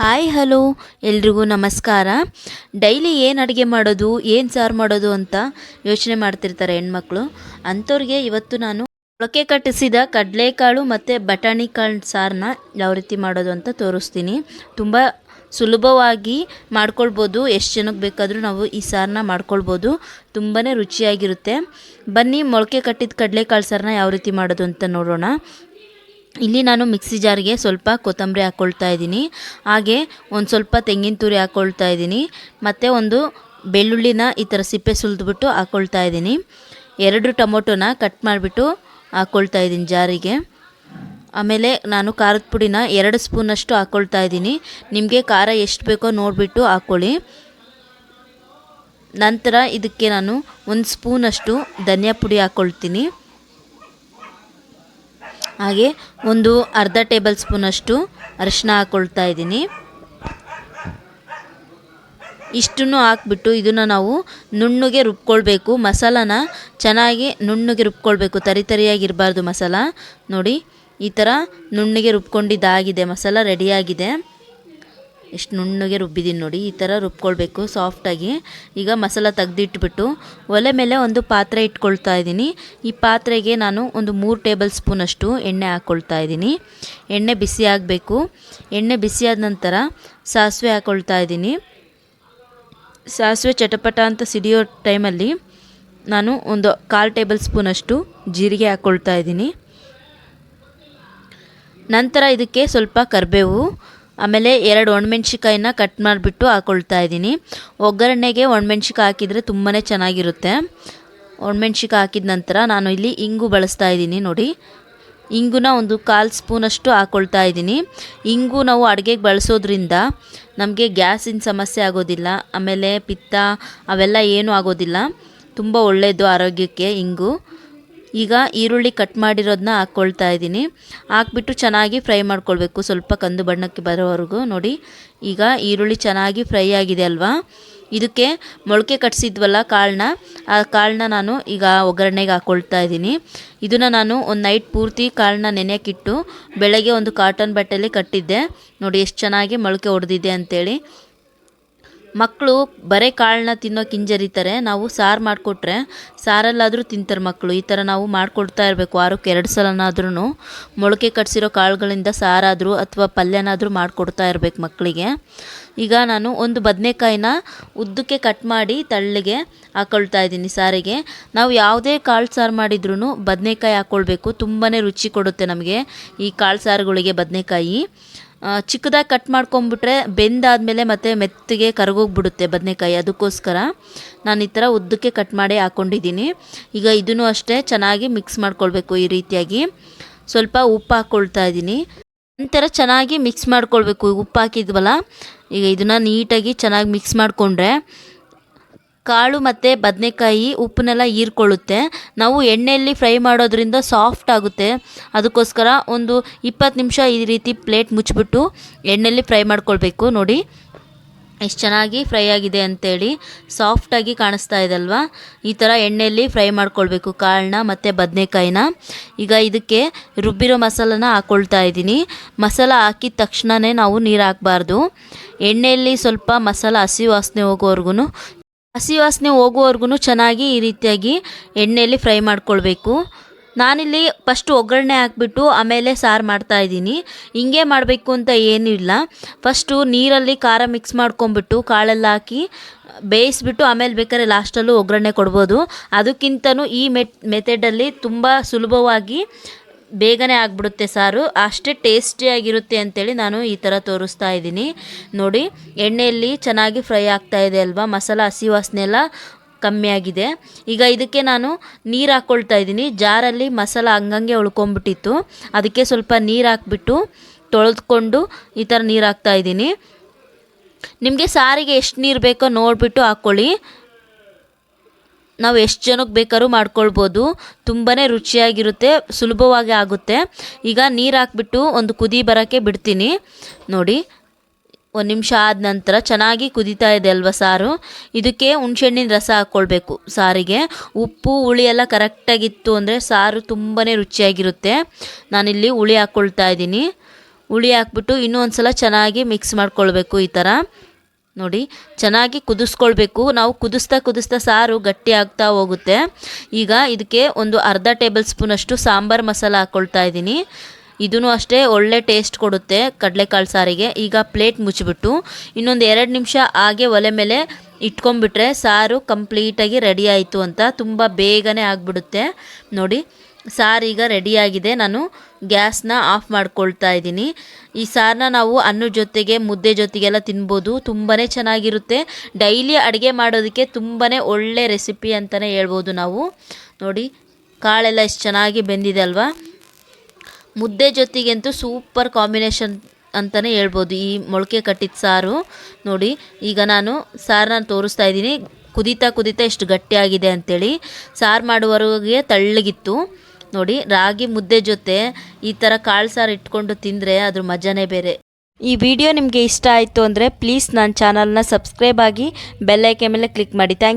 Hi, hello. ಎಲ್ರಿಗೂ ನಮಸ್ಕಾರ. Daily ಏನು ಅಡುಗೆ ಮಾಡೋದು, ಏನು ಸಾರು ಮಾಡೋದು ಅಂತ ಯೋಚನೆ ಮಾಡ್ತಿರ್ತಾರೆ ಹೆಣ್ಮಕ್ಳು. ಅಂಥವ್ರಿಗೆ ಇವತ್ತು ನಾನು ಮೊಳಕೆ ಕಟ್ಟಿಸಿದ ಕಡಲೆಕಾಳು ಮತ್ತು ಬಟಾಣಿ ಕಾಳು ಸಾರನ್ನ ಯಾವ ರೀತಿ ಮಾಡೋದು ಅಂತ ತೋರಿಸ್ತೀನಿ. ತುಂಬ ಸುಲಭವಾಗಿ ಮಾಡ್ಕೊಳ್ಬೋದು. ಎಷ್ಟು ಜನಕ್ಕೆ ಬೇಕಾದರೂ ನಾವು ಈ ಸಾರನ್ನ ಮಾಡ್ಕೊಳ್ಬೋದು. ತುಂಬಾ ರುಚಿಯಾಗಿರುತ್ತೆ. ಬನ್ನಿ, ಮೊಳಕೆ ಕಟ್ಟಿದ ಕಡಲೆಕಾಳು ಸಾರನ್ನ ಯಾವ ರೀತಿ ಮಾಡೋದು ಅಂತ ನೋಡೋಣ. ಇಲ್ಲಿ ನಾನು ಮಿಕ್ಸಿ ಜಾರ್ಗೆ ಸ್ವಲ್ಪ ಕೊತ್ತಂಬರಿ ಹಾಕ್ಕೊಳ್ತಾ ಇದ್ದೀನಿ. ಹಾಗೆ ಒಂದು ಸ್ವಲ್ಪ ತೆಂಗಿನ ತುರಿ ಹಾಕ್ಕೊಳ್ತಾ ಇದ್ದೀನಿ. ಮತ್ತು ಒಂದು ಬೆಳ್ಳುಳ್ಳಿನ ಈ ಥರ ಸಿಪ್ಪೆ ಸುಲಿದ್ಬಿಟ್ಟು ಹಾಕ್ಕೊಳ್ತಾ ಇದ್ದೀನಿ. ಎರಡು ಟೊಮೊಟೊನ ಕಟ್ ಮಾಡಿಬಿಟ್ಟು ಹಾಕ್ಕೊಳ್ತಾ ಇದ್ದೀನಿ ಜಾರಿಗೆ. ಆಮೇಲೆ ನಾನು ಖಾರದ ಪುಡಿನ ಎರಡು ಸ್ಪೂನಷ್ಟು ಹಾಕ್ಕೊಳ್ತಾ ಇದ್ದೀನಿ. ನಿಮಗೆ ಖಾರ ಎಷ್ಟು ಬೇಕೋ ನೋಡಿಬಿಟ್ಟು ಹಾಕ್ಕೊಳ್ಳಿ ನಂತರ ಇದಕ್ಕೆ ನಾನು ಒಂದು ಸ್ಪೂನಷ್ಟು ಧನಿಯಾ ಪುಡಿ ಹಾಕ್ಕೊಳ್ತೀನಿ ಹಾಗೆ ಒಂದು ಅರ್ಧ ಟೇಬಲ್ ಸ್ಪೂನಷ್ಟು ಅರಿಶಿನ ಹಾಕ್ಕೊಳ್ತಾ ಇದ್ದೀನಿ. ಇಷ್ಟನ್ನು ಹಾಕ್ಬಿಟ್ಟು ಇದನ್ನು ನಾವು ನುಣ್ಣಗೆ ರುಬ್ಕೊಳ್ಬೇಕು. ಮಸಾಲಾನ ಚೆನ್ನಾಗಿ ನುಣ್ಣಗೆ ರುಬ್ಕೊಳ್ಬೇಕು. ತರಿ ತರಿಯಾಗಿರಬಾರ್ದು ಮಸಾಲ. ನೋಡಿ, ಈ ಥರ ನುಣ್ಣಗೆ ರುಬ್ಕೊಂಡಿದ್ದಾಗಿದೆ ಮಸಾಲ, ರೆಡಿಯಾಗಿದೆ. ಎಷ್ಟು ನುಣ್ಣಗೆ ರುಬ್ಬಿದ್ದೀನಿ ನೋಡಿ, ಈ ಥರ ರುಬ್ಕೊಳ್ಬೇಕು ಸಾಫ್ಟಾಗಿ ಈಗ ಮಸಾಲ ತೆಗ್ದಿಟ್ಬಿಟ್ಟು ಒಲೆ ಮೇಲೆ ಒಂದು ಪಾತ್ರೆ ಇಟ್ಕೊಳ್ತಾ ಇದ್ದೀನಿ. ಈ ಪಾತ್ರೆಗೆ ನಾನು ಒಂದು ಮೂರು ಟೇಬಲ್ ಸ್ಪೂನಷ್ಟು ಎಣ್ಣೆ ಹಾಕ್ಕೊಳ್ತಾ ಇದ್ದೀನಿ. ಎಣ್ಣೆ ಬಿಸಿ ಆಗಬೇಕು. ಎಣ್ಣೆ ಬಿಸಿಯಾದ ನಂತರ ಸಾಸಿವೆ ಹಾಕ್ಕೊಳ್ತಾ ಇದ್ದೀನಿ. ಸಾಸಿವೆ ಚಟಪಟ ಅಂತ ಸಿಡಿಯೋ ಟೈಮಲ್ಲಿ ನಾನು ಒಂದು ಕಾಲು ಟೇಬಲ್ ಸ್ಪೂನಷ್ಟು ಜೀರಿಗೆ ಹಾಕ್ಕೊಳ್ತಾ ಇದ್ದೀನಿ. ನಂತರ ಇದಕ್ಕೆ ಸ್ವಲ್ಪ ಕರಿಬೇವು ಆಮೇಲೆ ಎರಡು ಒಣಮೆಣ್ಸಿಕಾಯಿನ ಕಟ್ ಮಾಡಿಬಿಟ್ಟು ಹಾಕ್ಕೊಳ್ತಾ ಇದ್ದೀನಿ. ಒಗ್ಗರಣೆಗೆ ಒಣಮೆಣ್ಸಿಕಾಯಿ ಹಾಕಿದರೆ ತುಂಬಾ ಚೆನ್ನಾಗಿರುತ್ತೆ. ಒಣಮೆಣ್ಸಿಕಾಯಿ ಹಾಕಿದ ನಂತರ ನಾನು ಇಲ್ಲಿ ಇಂಗು ಬಳಸ್ತಾ ಇದ್ದೀನಿ ನೋಡಿ. ಇಂಗುನ ಒಂದು ಕಾಲು ಸ್ಪೂನಷ್ಟು ಹಾಕ್ಕೊಳ್ತಾ ಇದ್ದೀನಿ. ಇಂಗು ನಾವು ಅಡುಗೆಗೆ ಬಳಸೋದ್ರಿಂದ ನಮಗೆ ಗ್ಯಾಸಿನ ಸಮಸ್ಯೆ ಆಗೋದಿಲ್ಲ. ಆಮೇಲೆ ಪಿತ್ತ ಅವೆಲ್ಲ ಏನೂ ಆಗೋದಿಲ್ಲ. ತುಂಬ ಒಳ್ಳೆಯದು ಆರೋಗ್ಯಕ್ಕೆ ಇಂಗು. ಈಗ ಈರುಳ್ಳಿ ಕಟ್ ಮಾಡಿರೋದನ್ನ ಹಾಕ್ಕೊಳ್ತಾ ಇದ್ದೀನಿ. ಹಾಕ್ಬಿಟ್ಟು ಚೆನ್ನಾಗಿ ಫ್ರೈ ಮಾಡ್ಕೊಳ್ಬೇಕು. ಸ್ವಲ್ಪ ಕಂದು ಬಣ್ಣಕ್ಕೆ ಬರೋವರೆಗೂ ನೋಡಿ. ಈಗ ಈರುಳ್ಳಿ ಚೆನ್ನಾಗಿ ಫ್ರೈ ಆಗಿದೆ ಅಲ್ವಾ? ಇದಕ್ಕೆ ಮೊಳಕೆ ಕಟ್ಸಿದ್ವಲ್ಲ ಕಾಳನ್ನ. ಆ ಕಾಳನ್ನ ನಾನು ಈಗ ಒಗ್ಗರಣೆಗೆ ಹಾಕ್ಕೊಳ್ತಾ ಇದ್ದೀನಿ. ಇದನ್ನು ನಾನು ಒಂದು ನೈಟ್ ಪೂರ್ತಿ ಕಾಳನ್ನ ನೆನೆಯಕ್ಕಿಟ್ಟು ಬೆಳಗ್ಗೆ ಒಂದು ಕಾಟನ್ ಬಟ್ಟೆಯಲ್ಲಿ ಕಟ್ಟಿದ್ದೆ. ನೋಡಿ, ಎಷ್ಟು ಚೆನ್ನಾಗಿ ಮೊಳಕೆ ಹೊಡೆದಿದೆ ಅಂತೇಳಿ. ಮಕ್ಕಳು ಬರೀ ಕಾಳನ್ನ ತಿನ್ನೋಕೆ ಹಿಂಜರಿತಾರೆ ನಾವು ಸಾರು ಮಾಡಿಕೊಟ್ರೆ ಸಾರಲ್ಲಾದರೂ ತಿಂತಾರೆ ಮಕ್ಕಳು ಈ ಥರ ನಾವು ಮಾಡಿಕೊಡ್ತಾ ಇರಬೇಕು. ವಾರಕ್ಕೆ ಎರಡು ಸಲನಾದ್ರೂ ಮೊಳಕೆ ಕಟ್ಸಿರೋ ಕಾಳುಗಳಿಂದ ಸಾರಾದರೂ ಅಥವಾ ಪಲ್ಯನಾದರೂ ಮಾಡಿಕೊಡ್ತಾ ಇರಬೇಕು ಮಕ್ಕಳಿಗೆ ಈಗ ನಾನು ಒಂದು ಬದನೆಕಾಯಿನ ಉದ್ದಕ್ಕೆ ಕಟ್ ಮಾಡಿ ತಳ್ಳಿಗೆ ಹಾಕ್ಕೊಳ್ತಾ ಇದ್ದೀನಿ ಸಾರಿಗೆ. ನಾವು ಯಾವುದೇ ಕಾಳು ಸಾರು ಮಾಡಿದ್ರೂ ಬದನೆಕಾಯಿ ಹಾಕ್ಕೊಳ್ಬೇಕು ತುಂಬಾ ರುಚಿ ಕೊಡುತ್ತೆ ನಮಗೆ ಈ ಕಾಳು ಸಾರುಗಳಿಗೆ ಬದನೆಕಾಯಿ. ಚಿಕ್ಕದಾಗಿ ಕಟ್ ಮಾಡ್ಕೊಂಬಿಟ್ರೆ ಬೆಂದಾದಮೇಲೆ ಮತ್ತು ಮೆತ್ತಗೆ ಕರಗೋಗ್ಬಿಡುತ್ತೆ ಬದನೆಕಾಯಿ. ಅದಕ್ಕೋಸ್ಕರ ನಾನು ಈ ಥರ ಉದ್ದಕ್ಕೆ ಕಟ್ ಮಾಡಿ ಹಾಕ್ಕೊಂಡಿದ್ದೀನಿ ಈಗ ಇದನ್ನು ಅಷ್ಟೇ ಚೆನ್ನಾಗಿ ಮಿಕ್ಸ್ ಮಾಡ್ಕೊಳ್ಬೇಕು ಈ ರೀತಿಯಾಗಿ. ಸ್ವಲ್ಪ ಉಪ್ಪು ಹಾಕ್ಕೊಳ್ತಾ ಇದ್ದೀನಿ. ನಂತರ ಚೆನ್ನಾಗಿ ಮಿಕ್ಸ್ ಮಾಡ್ಕೊಳ್ಬೇಕು. ಉಪ್ಪು ಹಾಕಿದ್ವಲ್ಲ, ಈಗ ಇದನ್ನು ನೀಟಾಗಿ ಚೆನ್ನಾಗಿ ಮಿಕ್ಸ್ ಮಾಡಿಕೊಂಡ್ರೆ ಕಾಳು ಮತ್ತು ಬದನೆಕಾಯಿ ಉಪ್ಪನ್ನೆಲ್ಲ ಹೀರ್ಕೊಳ್ಳುತ್ತೆ. ನಾವು ಎಣ್ಣೆಯಲ್ಲಿ ಫ್ರೈ ಮಾಡೋದ್ರಿಂದ ಸಾಫ್ಟ್ ಆಗುತ್ತೆ. ಅದಕ್ಕೋಸ್ಕರ ಒಂದು ಇಪ್ಪತ್ತು ನಿಮಿಷ ಈ ರೀತಿ ಪ್ಲೇಟ್ ಮುಚ್ಚಿಬಿಟ್ಟು ಎಣ್ಣೆಯಲ್ಲಿ ಫ್ರೈ ಮಾಡ್ಕೊಳ್ಬೇಕು. ನೋಡಿ, ಎಷ್ಟು ಚೆನ್ನಾಗಿ ಫ್ರೈ ಆಗಿದೆ ಅಂತೇಳಿ ಸಾಫ್ಟಾಗಿ ಕಾಣಿಸ್ತಾ ಇದೆ ಅಲ್ವಾ? ಈ ಥರ ಎಣ್ಣೆಯಲ್ಲಿ ಫ್ರೈ ಮಾಡ್ಕೊಳ್ಬೇಕು ಕಾಳನ್ನ ಮತ್ತು ಬದನೆಕಾಯಿನ. ಈಗ ಇದಕ್ಕೆ ರುಬ್ಬಿರೋ ಮಸಾಲನ ಹಾಕ್ಕೊಳ್ತಾ ಇದ್ದೀನಿ. ಮಸಾಲ ಹಾಕಿದ ತಕ್ಷಣವೇ ನಾವು ನೀರು ಹಾಕಬಾರ್ದು. ಎಣ್ಣೆಯಲ್ಲಿ ಸ್ವಲ್ಪ ಮಸಾಲ ಹಸಿ ವಾಸನೆ ಹೋಗೋವರೆಗೂ ಹಸಿ ವಾಸನೆ ಹೋಗುವವರೆಗೂ ಚೆನ್ನಾಗಿ ಈ ರೀತಿಯಾಗಿ ಎಣ್ಣೆಯಲ್ಲಿ ಫ್ರೈ ಮಾಡ್ಕೊಳ್ಬೇಕು. ನಾನಿಲ್ಲಿ ಫಸ್ಟು ಒಗ್ಗರಣೆ ಹಾಕ್ಬಿಟ್ಟು ಆಮೇಲೆ ಸಾರು ಮಾಡ್ತಾಯಿದ್ದೀನಿ ಹಿಂಗೆ ಮಾಡಬೇಕು ಅಂತ ಏನಿಲ್ಲ ಫಸ್ಟು ನೀರಲ್ಲಿ ಖಾರ ಮಿಕ್ಸ್ ಮಾಡ್ಕೊಂಬಿಟ್ಟು ಕಾಳೆಲ್ಲ ಹಾಕಿ ಬೇಯಿಸ್ಬಿಟ್ಟು ಆಮೇಲೆ ಬೇಕಾದ್ರೆ ಲಾಸ್ಟಲ್ಲೂ ಒಗ್ಗರಣೆ ಕೊಡ್ಬೋದು. ಅದಕ್ಕಿಂತನೂ ಈ ಮೆಟ್ ಮೆಥಡಲ್ಲಿ ತುಂಬ ಸುಲಭವಾಗಿ ಬೇಗನೆ ಆಗಿಬಿಡುತ್ತೆ ಸಾರು. ಅಷ್ಟೇ ಟೇಸ್ಟಿಯಾಗಿರುತ್ತೆ ಅಂತೇಳಿ ನಾನು ಈ ಥರ ತೋರಿಸ್ತಾ ಇದ್ದೀನಿ. ನೋಡಿ, ಎಣ್ಣೆಯಲ್ಲಿ ಚೆನ್ನಾಗಿ ಫ್ರೈ ಆಗ್ತಾ ಇದೆ ಅಲ್ವಾ? ಮಸಾಲ, ಹಸಿ ವಾಸನೆ ಎಲ್ಲ ಕಮ್ಮಿ ಆಗಿದೆ. ಈಗ ಇದಕ್ಕೆ ನಾನು ನೀರು ಹಾಕ್ಕೊಳ್ತಾ ಇದ್ದೀನಿ. ಜಾರಲ್ಲಿ ಮಸಾಲ ಹಂಗಂಗೆ ಉಳ್ಕೊಂಬಿಟ್ಟಿತ್ತು ಅದಕ್ಕೆ ಸ್ವಲ್ಪ ನೀರು ಹಾಕ್ಬಿಟ್ಟು ತೊಳೆದ್ಕೊಂಡು ಈ ಥರ ನೀರು ಹಾಕ್ತಾ ಇದ್ದೀನಿ. ನಿಮಗೆ ಸಾರಿಗೆ ಎಷ್ಟು ನೀರು ಬೇಕೋ ನೋಡಿಬಿಟ್ಟು ಹಾಕ್ಕೊಳ್ಳಿ ನಾವು ಎಷ್ಟು ಜನಕ್ಕೆ ಬೇಕಾದ್ರೂ ಮಾಡ್ಕೊಳ್ಬೋದು. ತುಂಬಾ ರುಚಿಯಾಗಿರುತ್ತೆ, ಸುಲಭವಾಗಿ ಆಗುತ್ತೆ. ಈಗ ನೀರು ಹಾಕ್ಬಿಟ್ಟು ಒಂದು ಕುದಿ ಬರೋಕ್ಕೆ ಬಿಡ್ತೀನಿ. ನೋಡಿ, ಒಂದು ನಿಮಿಷ ಆದ ನಂತರ ಚೆನ್ನಾಗಿ ಕುದೀತಾ ಇದೆ ಅಲ್ವಾ ಸಾರು? ಇದಕ್ಕೆ ಹುಣ್ಸೆಹಣ್ಣಿನ ರಸ ಹಾಕ್ಕೊಳ್ಬೇಕು ಸಾರಿಗೆ. ಉಪ್ಪು, ಹುಳಿ ಎಲ್ಲ ಕರೆಕ್ಟಾಗಿತ್ತು ಅಂದರೆ ಸಾರು ತುಂಬಾ ರುಚಿಯಾಗಿರುತ್ತೆ. ನಾನಿಲ್ಲಿ ಹುಳಿ ಹಾಕ್ಕೊಳ್ತಾ ಇದ್ದೀನಿ. ಹುಳಿ ಹಾಕ್ಬಿಟ್ಟು ಇನ್ನೂ ಒಂದು ಸಲ ಚೆನ್ನಾಗಿ ಮಿಕ್ಸ್ ಮಾಡ್ಕೊಳ್ಬೇಕು ಈ ಥರ ನೋಡಿ, ಚೆನ್ನಾಗಿ ಕುದಿಸ್ಕೊಳ್ಬೇಕು. ನಾವು ಕುದಿಸ್ತಾ ಕುದಿಸ್ತಾ ಸಾರು ಗಟ್ಟಿ ಆಗ್ತಾ ಹೋಗುತ್ತೆ. ಈಗ ಇದಕ್ಕೆ ಒಂದು ಅರ್ಧ ಟೇಬಲ್ ಸ್ಪೂನಷ್ಟು ಸಾಂಬಾರು ಮಸಾಲ ಹಾಕ್ಕೊಳ್ತಾ ಇದ್ದೀನಿ. ಇದೂ ಅಷ್ಟೇ ಒಳ್ಳೆ ಟೇಸ್ಟ್ ಕೊಡುತ್ತೆ ಕಡಲೆಕಾಳು ಸಾರಿಗೆ. ಈಗ ಪ್ಲೇಟ್ ಮುಚ್ಚಿಬಿಟ್ಟು ಇನ್ನೊಂದು ಎರಡು ನಿಮಿಷ ಹಾಗೆ ಒಲೆ ಮೇಲೆ ಇಟ್ಕೊಂಡ್ಬಿಟ್ರೆ ಸಾರು ಕಂಪ್ಲೀಟಾಗಿ ರೆಡಿ ಆಯಿತು ಅಂತ ತುಂಬ ಬೇಗನೆ ಆಗಿಬಿಡುತ್ತೆ. ನೋಡಿ ಸಾರು ಈಗ ರೆಡಿಯಾಗಿದೆ ನಾನು ಗ್ಯಾಸ್ನ ಆಫ್ ಮಾಡ್ಕೊಳ್ತಾ ಇದ್ದೀನಿ. ಈ ಸಾರನ್ನ ನಾವು ಅನ್ನದ ಜೊತೆಗೆ, ಮುದ್ದೆ ಜೊತೆಗೆಲ್ಲ ತಿನ್ಬೋದು. ತುಂಬಾ ಚೆನ್ನಾಗಿರುತ್ತೆ. ಡೈಲಿ ಅಡುಗೆ ಮಾಡೋದಕ್ಕೆ ತುಂಬಾ ಒಳ್ಳೆ ರೆಸಿಪಿ ಅಂತಲೇ ಹೇಳ್ಬೋದು ನಾವು. ನೋಡಿ, ಕಾಳೆಲ್ಲ ಎಷ್ಟು ಚೆನ್ನಾಗಿ ಬೆಂದಿದೆ ಅಲ್ವಾ? ಮುದ್ದೆ ಜೊತೆಗಂತೂ ಸೂಪರ್ ಕಾಂಬಿನೇಷನ್ ಅಂತಲೇ ಹೇಳ್ಬೋದು ಈ ಮೊಳಕೆ ಕಟ್ಟಿದ ಸಾರು. ನೋಡಿ, ಈಗ ನಾನು ಸಾರನ್ನ ತೋರಿಸ್ತಾ ಇದ್ದೀನಿ. ಕುದೀತಾ ಕುದೀತಾ ಎಷ್ಟು ಗಟ್ಟಿಯಾಗಿದೆ ಅಂಥೇಳಿ ಸಾರು ಮಾಡುವವರಿಗೆ ತಳ್ಳಗಿತ್ತು. ನೋಡಿ, ರಾಗಿ ಮುದ್ದೆ ಜೊತೆ ಈ ಥರ ಕಾಳು ಸಾರು ಇಟ್ಕೊಂಡು ತಿಂದರೆ ಅದ್ರ ಮಜಾನೇ ಬೇರೆ. ಈ ವಿಡಿಯೋ ನಿಮಗೆ ಇಷ್ಟ ಆಯಿತು ಅಂದರೆ ಪ್ಲೀಸ್ ನನ್ನ ಚಾನಲ್ನ ಸಬ್ಸ್ಕ್ರೈಬ್ ಆಗಿ ಬೆಲ್ಲೈಕೆ ಮೇಲೆ ಕ್ಲಿಕ್ ಮಾಡಿ. ಥ್ಯಾಂಕ್